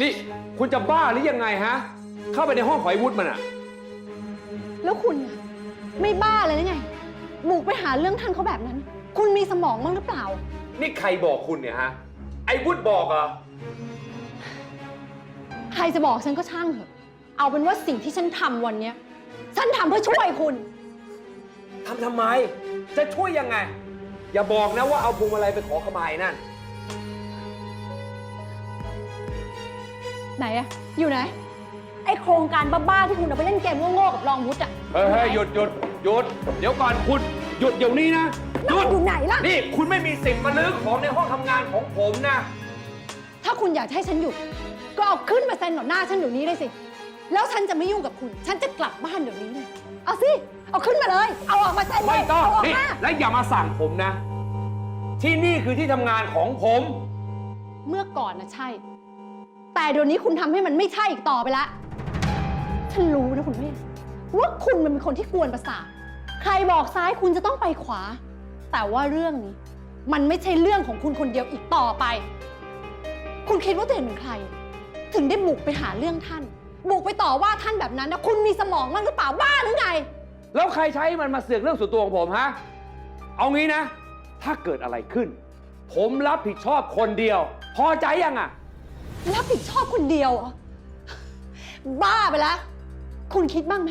นี่คุณจะบ้าหรือยังไงฮะ เข้าไปในห้องของไอ้วุฒิมันอะแล้วคุณน่ะไม่บ้าเลยหรือไง บุกไปหาเรื่องท่านเขาแบบนั้น คุณมีสมองบ้างหรือเปล่า นี่ใครบอกคุณเนี่ยฮะ ไอ้วุฒิบอกเหรอ ใครจะบอกฉันก็ช่างเถอะ เอาเป็นว่าสิ่งที่ฉันทำวันเนี้ย ฉันทำเพื่อช่วยคุณ ทำทำไม จะช่วยยังไง อย่าบอกนะว่าเอาพวงมาลัยไปขอขมายนั่น ไหนอะอยู่ไหน ไอโครงการบ้าๆที่คุณเอาไปเล่นเกมโง่ๆกับรองวุฒิอะเฮ้ยเฮ้ยไนหยุดหยุดหยุด เดี๋ยวก่อนคุณ หยุดเดี๋ยวนี้นะหแล้วยุมัดนอยู่ไหนล่ะ นี่คุณไม่มีสิทธิ์มาลื้อของในห้องทำงานของผมนะ ถ้าคุณอยากให้ฉันหยุด ก็เอาขึ้นมาเซ็นต่อหน้าฉันเดี๋ยวนี้เลยสิ แล้วฉันจะไม่ยุ่งกับคุณ ฉันจะกลับบ้านเดี๋ยวนี้เลย เอาสิ เอาขึ้นมาเลย เอาออกมาเซ็นเลยไม่ต้องเอาออกนี่มาและอย่ามาสั่งผมนะ ที่นี่คือที่ทำงานของผม เมื่อก่อนนะใช่ แต่เดี๋ยวนี้คุณทำให้มันไม่ใช่อีกต่อไปละ ฉันรู้นะคุณเมธว่าคุณมันเป็นคนที่กวนประสาท ใครบอกซ้ายคุณจะต้องไปขวา แต่ว่าเรื่องนี้ มันไม่ใช่เรื่องของคุณคนเดียวอีกต่อไป คุณคิดว่าตัวเองเป็นใคร ถึงได้บุกไปหาเรื่องท่าน บุกไปต่อว่าท่านแบบนั้นนะคุณมีสมองมั้างหรือเปล่าบ้าหรือไง แล้วใครใช้มันมาเสือกเรื่องส่วนตัวของผมฮะ เอางี้นะ ถ้าเกิดอะไรขึ้น ผมรับผิดชอบคนเดียว พอใจยังอะ รับผิดชอบคนเดียวเหรอ บ้าไปแล้ว คุณคิดบ้างไหม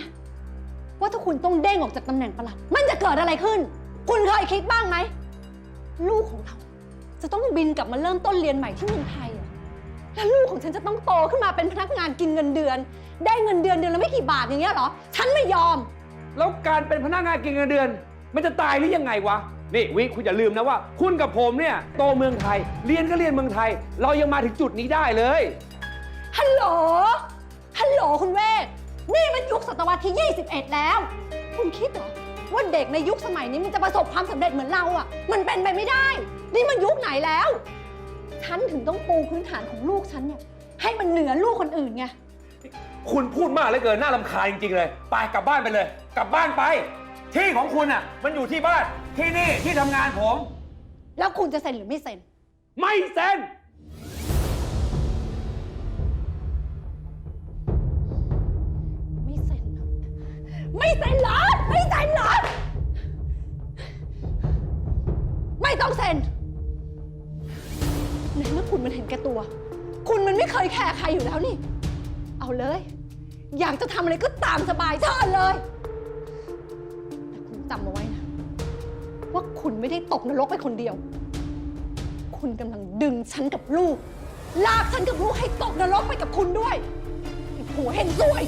ว่าถ้าคุณต้องเด้งออกจากตำแหน่งประหลัด มันจะเกิดอะไรขึ้น คุณเคยคิดบ้างไหม ลูกของเรา จะต้องบินกลับมาเริ่มต้นเรียนใหม่ที่เมืองไทยเหรอแล้วลูกของฉันจะต้องโตขึ้นมาเป็นพนักงานกินเงินเดือน ได้เงินเดือนเดือนละไม่กี่บาทอย่างเงี้ยเหรอ ฉันไม่ยอม แล้วการเป็นพนักงานกินเงินเดือน มันจะตายหรือยังไงวะ นี่วิคุณอย่าลืมนะว่า คุณกับผมเนี่ยโตเมืองไทย เรียนก็เรียนเมืองไทย เรายังมาถึงจุดนี้ได้เลย ฮัลโหล ฮัลโหลคุณเวทนี่มันยุคศตวรรษที่ 21 แล้ว คุณคิดเหรอว่าเด็กในยุคสมัยนี้มันจะประสบความสำเร็จเหมือนเราอะ่ะ มันเป็นไปไม่ได้ นี่มันยุคไหนแล้ว ฉันถึงต้องปูพื้นฐานของลูกฉันเนี่ย ให้มันเหนือลูกคนอื่นไง คุณพูดมากเหลือเกินน่าลำคาญจริงๆเลย ไปกลับบ้านไปเลย กลับบ้านไป ที่ของคุณอะ มันอยู่ที่บ้าน ที่นี่ ที่ทำงานผม แล้วคุณจะเซ็นหรือไม่เซ็น ไม่เซ็น ไม่เซ็นเหรอไม่เซ็นเหรอ ไม่เซ็นเหรอ ไม่ต้องเซ็นในเมื่อคุณมันเห็นแก่ตัว คุณมันไม่เคยแคร์ใครอยู่แล้วนี่ เอาเลย อยากจะทำอะไรก็ตามสบายเชิญเลยแต่คุณ จำเอาไว้นะ ว่าคุณไม่ได้ตกนรกไปคนเดียว คุณกำลังดึงฉันกับลูก ลากฉันกับลูกให้ตกนรกไปกับคุณด้วยไอ้ผัวเห็นสวย